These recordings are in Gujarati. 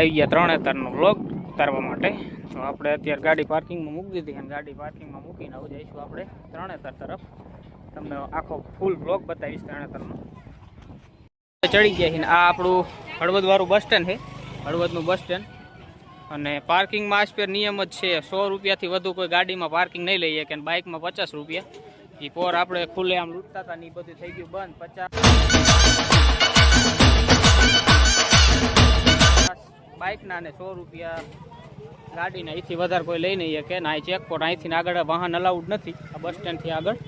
આવી ગયા ત્રણેતરનો બ્લોગ ઉતારવા માટે. તો આપણે અત્યારે ગાડી પાર્કિંગમાં મૂકી દીધી અને ગાડી પાર્કિંગમાં મૂકીને હવે જઈશું આપણે ત્રણેતર તરફ. તમને આખો ફૂલ બ્લોગ બતાવીશ ત્રણેતરનો ચડી ગયા છે આ આપણું હળવદવાળું બસ સ્ટેન્ડ છે. હળવદનું બસ સ્ટેન્ડ અને પાર્કિંગમાં આજપેર નિયમ જ છે, સો રૂપિયાથી વધુ કોઈ ગાડીમાં પાર્કિંગ નહીં લઈએ કે બાઇકમાં પચાસ રૂપિયા. એ પોર આપણે ખુલ્લે આમ લૂંટતા હતા ને એ બધું થઈ ગયું બંધ. પચાસ બાઇકના ને સો રૂપિયા ગાડીના. અહીંથી વધારે કોઈ લઈ નહીં કે ના ચેકપોટ અહીંથી આગળ વાહન અલાઉડ નથી. આ બસ સ્ટેન્ડથી આગળ.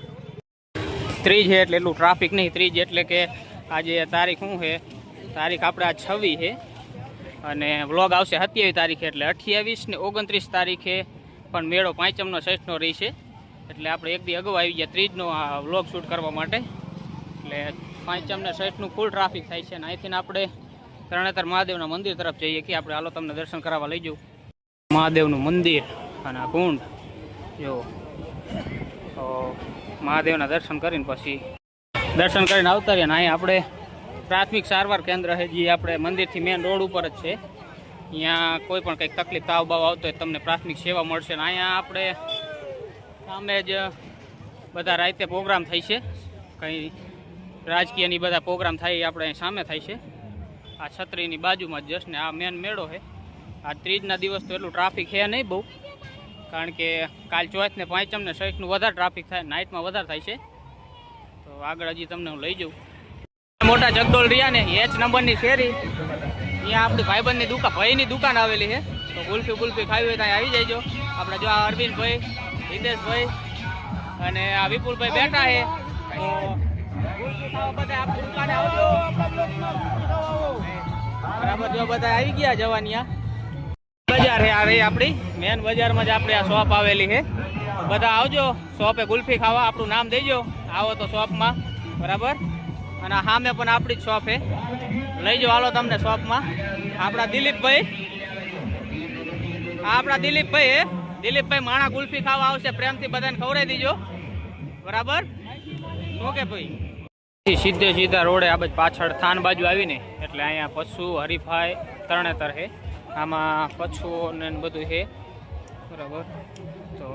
ત્રીજ એટલે એટલું ટ્રાફિક નહીં. ત્રીજ એટલે કે આજે તારીખ શું છે તારીખ આપણે આ છવ્વી છે અને વ્લોગ આવશે સત્યાવીસ તારીખે એટલે અઠ્યાવીસ ને ઓગણત્રીસ તારીખે. પણ મેળો પાંચમનો સઠનો રહેશે. એટલે આપણે એક દી અગાઉ આવી ગયા ત્રીજનો આ વ્લોગ શૂટ કરવા માટે. એટલે પાંચમને ને ફૂલ ટ્રાફિક થાય છે. અને અહીંથી આપણે તરણેતર મહાદેવના મંદિર તરફ જઈએ કે આપણે હાલો તમને દર્શન કરાવવા લઈ જવું મહાદેવનું મંદિર અને આ કુંડ. જો. તો મહાદેવના દર્શન કરીને પછી દર્શન કરીને આવતા રહીએ અહીં આપણે પ્રાથમિક સારવાર કેન્દ્ર છે, જે આપણે મંદિરથી મેન રોડ ઉપર જ છે. અહીંયા કોઈ પણ કંઈક તકલીફ તાવ બાવ આવતો હોય તમને પ્રાથમિક સેવા મળશે. અને અહીંયા આપણે સામે જ બધા રાતે પ્રોગ્રામ થાય છે. કંઈ રાજકીયની બધા પ્રોગ્રામ થાય એ આપણે સામે થાય છે. આ છત્રીની બાજુમાં જસ્ટ ને આ મેન મેળો છે. આ ત્રીજના દિવસ તો એટલું ટ્રાફિક છે નહીં બહુ. કારણ કે કાલ ચોથ ને પાંચમ ને સહિતનું વધારે ટ્રાફિક થાય નાઇટમાં વધારે થાય છે. તો આગળ હજી તમને હું લઈ જાઉં. મોટા જગદોલ રહ્યા ને એચ નંબરની શેરી અહીંયા આપણી ભાઈબંધની દુકાન, ભાઈની દુકાન આવેલી છે. તો ગુલ્ફી ગુલ્ફી ખાવી હોય ત્યાં આવી જજો. આપણે જો આ અરવિંદભાઈ, હિતેશભાઈ અને આ વિપુલભાઈ બેઠા છે. તો બધા આપણી દુકાને આવજો. બરાબર, જો બધા આવી ગયા જવાનિયા. બજાર આ આપણી. મેન બજારમાં જ આપણે આ શોપ આવેલી છે બધા આવજો શોપે ગુલ્ફી ખાવા, આપણું નામ દેજો. આવો તો શોપમાં બરાબર? અને સામે પણ આપણી જ શોપ છે લઈ જાઓ, હાલો તમને શોપમાં આપણા દિલીપભાઈ. આપણા દિલીપભાઈ હે. દિલીપભાઈ માણા ગુલ્ફી ખાવા આવશે. પ્રેમથી બધાને ખવડાવી દીજો. બરાબર? શું કે ભાઈ. સીધે સીધા રોડે આ બાજુ પાછળ થાન બાજુ આવીને, એટલે અહીંયા પશુ, હરીફાઈ, તરણેતર છે આમાં પશુઓને બધું છે બરાબર. તો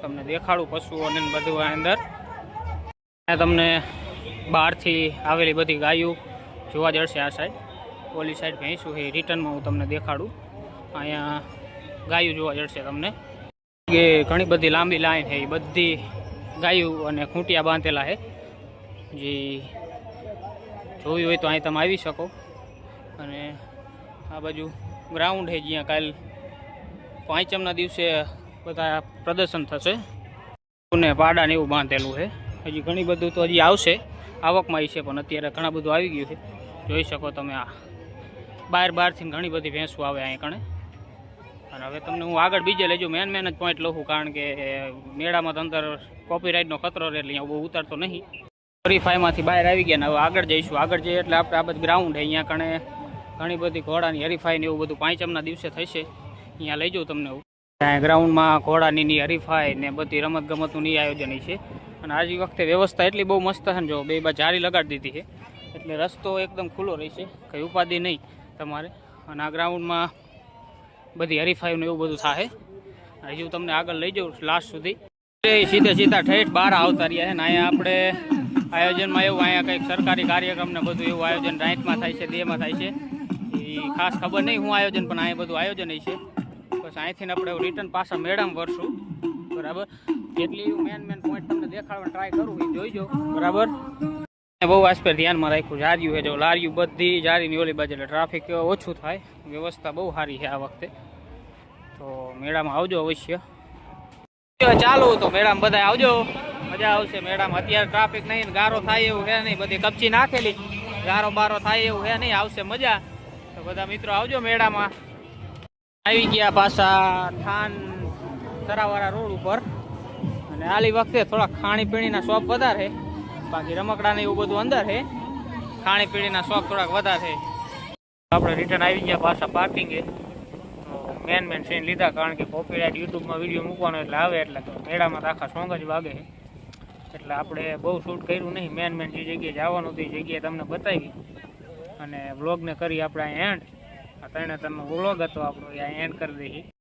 તમને દેખાડું પશુઓને બધું આ અંદર. તમને બહારથી આવેલી બધી ગાયો જોવા જશે આ સાઈડ. ઓલી સાઈડ ભેંસું છે રિટર્નમાં હું તમને દેખાડું. અહીંયા ગાયો જોવા જશે તમને. ઘણી બધી લાંબી લાઈન છે એ બધી ગાયો અને ખૂંટિયા બાંધેલા છે જે જોવી હોય તો અહીં તમે આવી શકો. અને આ બાજુ ગ્રાઉન્ડ છે જ્યાં કાલ પાંચમના દિવસે બધા પ્રદર્શન થશે. અને પાડા ને એવું બાંધેલું છે. હજી ઘણી બધું તો હજી આવશે. આવકમાં છે, પણ અત્યારે ઘણા બધું આવી ગયું છે. જોઈ શકો તમે આ. બહાર બહારથી ઘણી બધી ભેંસું આવે અહીં કણે. અને હવે તમને હું આગળ બીજે લેજો. મેન મેન જ પોઈન્ટ લઉં કારણ કે મેળામાં તો અંદર કોપીરાઇટનો ખતરો રહે એટલે અહીંયા બહુ ઉતારતો નહીં. હરીફાઈમાંથી બહાર આવી ગયા હવે આગળ જઈશું. આગળ જઈએ એટલે આપણે આ બધું ગ્રાઉન્ડ અહીંયા કણે ઘણી બધી ઘોડાની હરીફાઈ ને એવું બધું પાંચમના દિવસે થશે. અહીંયા લઈ જાઉં તમને ગ્રાઉન્ડમાં ઘોડાની હરીફાઈ ને બધી રમત ગમતનું ની આયોજન છે. અને આજ વખતે વ્યવસ્થા એટલી બહુ મસ્ત છે ને જો, બે બાજુ જારી લગાડી દીધી છે. એટલે રસ્તો એકદમ ખુલ્લો રહેશે કંઈ ઉપાધિ નહીં તમારે. અને આ ગ્રાઉન્ડમાં બધી હરીફાઈનું એવું બધું થાય હજુ તમને આગળ લઈ જાઉં લાસ્ટ સુધી. સીધે સીધા ઠેઠ બહાર આવતા રહ્યા છે ને અહીંયા આપણે આયોજનમાં એવું અહીંયા કંઈક સરકારી કાર્યક્રમ ને બધું એવું આયોજન રાઈટમાં થાય છે, દેમાં થાય છે. એ ખાસ ખબર નહીં હું આયોજન, પણ અહીંયા બધું આયોજન છે. બસ અહીંથી આપણે રિટર્ન પાછા મેડમ વરશું બરાબર? જેટલી મેન મેન પોઈન્ટ તમને દેખાડવાનું ટ્રાય કરું એ જોઈજો. બરાબર? બહુ આસપાસ ધ્યાનમાં રાખ્યું, જાર્યું છે જો, લાર્યું બધી જારીની ઓલી બાજુ, એટલે ટ્રાફિક ઓછું થાય. વ્યવસ્થા બહુ સારી છે આ વખતે. તો મેળામાં આવજો અવશ્ય. ચાલુ તો મેળામાં બધા આવજો. મજા આવશે મેળામાં. અત્યારે ટ્રાફિક નહીં, ગારો થાય એવું છે નહીં. બધી કપચી નાખેલી. ગારો બારો થાય એવું છે નહીં. આવશે મજા. તો બધા મિત્રો આવજો મેળામાં. આવી ગયા પાછા થાન તરાવાળા રોડ ઉપર. અને આલી વખતે થોડા ખાણીપીણીના શોપ વધારે. બાકી રમકડા ને એવું બધું અંદર છે ખાણીપીણીના શોપ થોડાક વધારે. આપણે રિટર્ન આવી ગયા પાછા પાર્કિંગે મેન મેન સીન લીધા. કારણ કે કોપીરાઇટ યુટ્યુબમાં વીડિયો મૂકવાનો એટલે આવે એટલે મેળામાં આખા સોંગ જ વાગે છે એટલે આપણે બહુ શૂટ કર્યું નહીં. મેન મેન જે જગ્યાએ જવાનું હતું એ જગ્યાએ તમને બતાવી. અને વ્લોગને કરી આપણે એન્ડ આ ત્રણે ત્રણનો વ્લોગ હતો આપણો, એ એન્ડ કરી દઈએ.